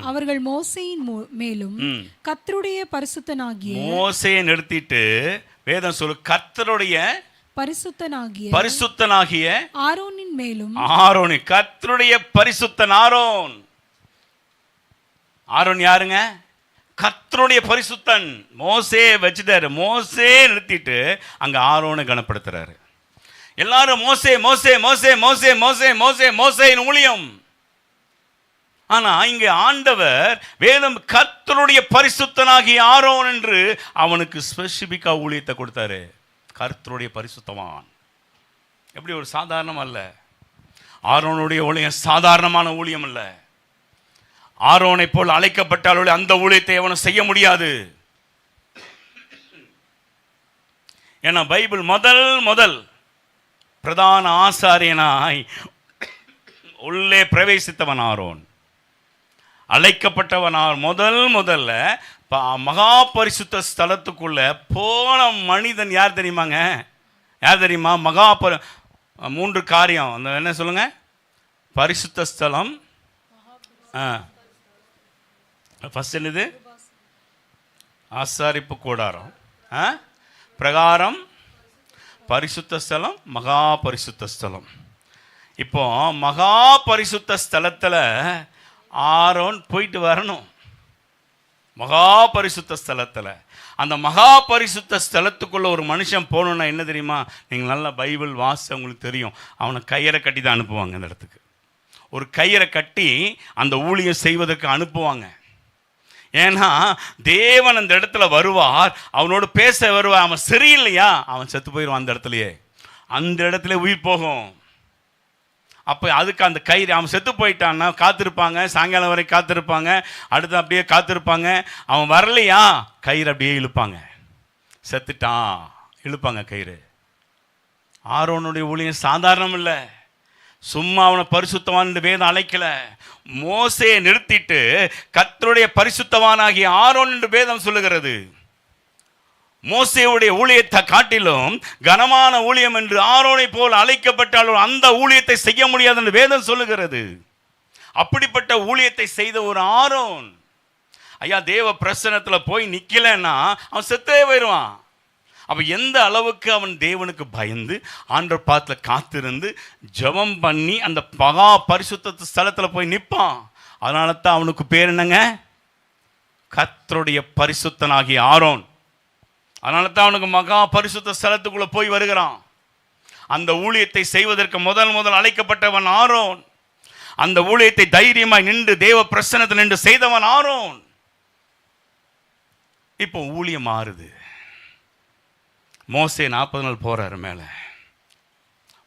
அவர்கள் மோசையின் மேலும் ம். கர்த்தருடைய பரிசுத்தனாகிய மோசையை நிறுத்திட்டு வேதம் சொல்லு கர்த்தருடைய பரிசுத்தனாகிய பரிசுத்தனாகிய ஆரோனின் மேலும் ஆரோனி கர்த்தருடைய பரிசுத்தன் ஆரோன். ஆரோன் யாருங்க? கர்த்தருடைய பரிசுத்தன். மோசே வச்சுட்டாரு. மோசே நிறுத்திட்டு அங்க ஆரோனை கனப்படுத்துறாரு. எல்லாரும் மோசே மோசே மோசே மோசே மோசே மோசே மோசேயின் ஊழியம். ஆனால் இங்கே ஆண்டவர் வேதம் கர்த்தருடைய பரிசுத்தனாகி ஆரோன் என்று அவனுக்கு ஸ்பெசிஃபிக்காக ஊழியத்தை கொடுத்தாரு. கர்த்தருடைய பரிசுத்தவான். எப்படி ஒரு சாதாரணம் அல்ல. ஆரோனுடைய ஊழியம் சாதாரணமான ஊழியம் அல்ல. ஆரோனை போல் அழைக்கப்பட்டாலும் அந்த ஊழியத்தை அவனும் செய்ய முடியாது. ஏன்னா பைபிள் முதல் முதல் பிரதான ஆசாரியனாய் உள்ளே பிரவேசித்தவன் ஆரோன். அழைக்கப்பட்டவனால் முதல் முதல்ல மகா பரிசுத்த ஸ்தலத்துக்குள்ள போன மனிதன் யார் தெரியுமாங்க? யார் தெரியுமா? மகா பரி மூன்று காரியம். அந்த என்ன சொல்லுங்க? பரிசுத்த ஸ்தலம். ஆ. ஃபஸ்ட் என்னது? ஆசாரிப்பு கூடாரம். ஆ? பிரகாரம் பரிசுத்த ஸ்தலம் மகா பரிசுத்த ஸ்தலம். இப்போ மகா பரிசுத்த ஸ்தலத்தில் ஆரோன் போயிட்டு வரணும். மகா பரிசுத்த ஸ்தலத்தில். அந்த மகா பரிசுத்த ஸ்தலத்துக்குள்ளே ஒரு மனுஷன் போகணுன்னா என்ன தெரியுமா? நீங்கள் நல்லா பைபிள் வாசி உங்களுக்கு தெரியும். அவனை கயிறை கட்டி தான் அனுப்புவாங்க அந்த இடத்துக்கு. ஒரு கயிறை கட்டி அந்த ஊழியம் செய்வதற்கு அனுப்புவாங்க. ஏன்னா தேவன் அந்த இடத்துல வருவார். அவனோடு பேச வருவார். அவன் சரியில்லையா அவன் செத்து போயிடுவான் அந்த இடத்துலையே. அந்த இடத்துல உயிர் போகும். அப்போ அதுக்கு அந்த கயிறு அவன் செத்து போயிட்டான்னா காத்திருப்பாங்க சாயங்காலம் வரை காத்திருப்பாங்க அடுத்து அப்படியே காத்திருப்பாங்க. அவன் வரலையா? கயிறு அப்படியே இழுப்பாங்க. செத்துட்டான். இழுப்பாங்க கயிறு. ஆரோனுடைய ஊழியம் சாதாரணம் இல்லை. சும்மா அவனை பரிசுத்தவான் வேதம் அழைக்கல. மோசையை நிறுத்திட்டு கத்தருடைய பரிசுத்தவானாகிய ஆரோன் என்று வேதம் சொல்லுகிறது. மோசையுடைய ஊழியத்தை காட்டிலும் கனமான ஊழியம் என்று ஆரோனை போல் அழைக்கப்பட்டாலும் அந்த ஊழியத்தை செய்ய முடியாது என்று வேதம் சொல்லுகிறது. அப்படிப்பட்ட ஊழியத்தை செய்த ஒரு ஆரோன் ஐயா தேவ பிரசனத்தில் போய் நிற்கலன்னா அவன் செத்தே போயிடுவான். அப்போ எந்த அளவுக்கு அவன் தேவனுக்கு பயந்து ஆண்டர் பாத்தில் காத்திருந்து ஜெபம் பண்ணி அந்த பகா பரிசுத்த ஸ்தலத்தில் போய் நிற்பான் அதனால தான் அவனுக்கு பேர் என்னங்க? கத்தருடைய பரிசுத்தனாகிய ஆரோன். அதனால தான் அவனுக்கு மகா பரிசுத்த ஸ்தலத்துக்குள்ளே போய் வருகிறான். அந்த ஊழியத்தை செய்வதற்கு முதல் முதல் அழைக்கப்பட்டவன் ஆரோன். அந்த ஊழியத்தை தைரியமாய் நின்று தேவ பிரசனத்தில் நின்று செய்தவன் ஆரோன். இப்போ ஊழியம் மாறுது. மோசே நாற்பது நாள் போகிறாரு மேலே.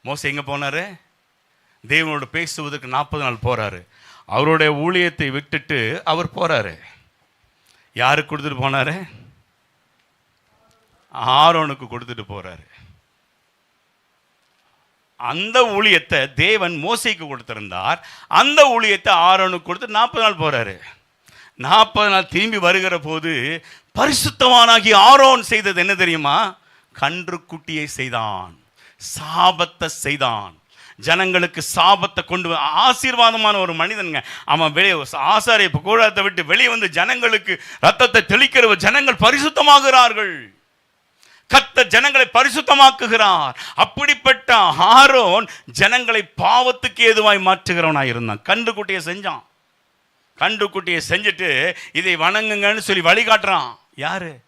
மோசே எங்கே போனாரு? தேவனோடு பேசுவதற்கு நாற்பது நாள் போகிறாரு அவருடைய ஊழியத்தை விட்டுட்டு அவர் போகிறாரு யாருக்கு கொடுத்துட்டு போனாரு? ஆரோனுக்கு கொடுத்துட்டு போறாரு. அந்த ஊழியத்தை தேவன் மோசைக்கு கொடுத்திருந்தார். அந்த ஊழியத்தை ஆரோனுக்கு கொடுத்து நாற்பது நாள் போறாரு. நாற்பது நாள் திரும்பி வருகிற போது பரிசுத்தவானாகி ஆரோன் செய்தது என்ன தெரியுமா? கன்று குட்டியை செய்தான் சாபத்தை செய்தான். ஜனங்களுக்கு சாபத்தை கொண்டு வ- ஆசீர்வாதமான ஒரு மனிதனுங்க. அவன் வெளியே ஆசாரிய கூடாரத்தை விட்டு வெளியே வந்து ஜனங்களுக்கு ரத்தத்தை தெளிக்கிற ஜனங்கள் பரிசுத்தமாகிறார்கள். கத்த ஜனங்களை பரிசுத்தமாக்குகிறார். அப்படிப்பட்ட ஆரோன் ஜனங்களை பாவத்துக்கு ஏதுவாய் மாற்றுகிறவனாக இருந்தான். கன்றுக்குட்டியை செஞ்சான். கன்றுக்குட்டியை செஞ்சுட்டு இதை வணங்குங்கன்னு சொல்லி வழிகாட்டுறான். யாரு?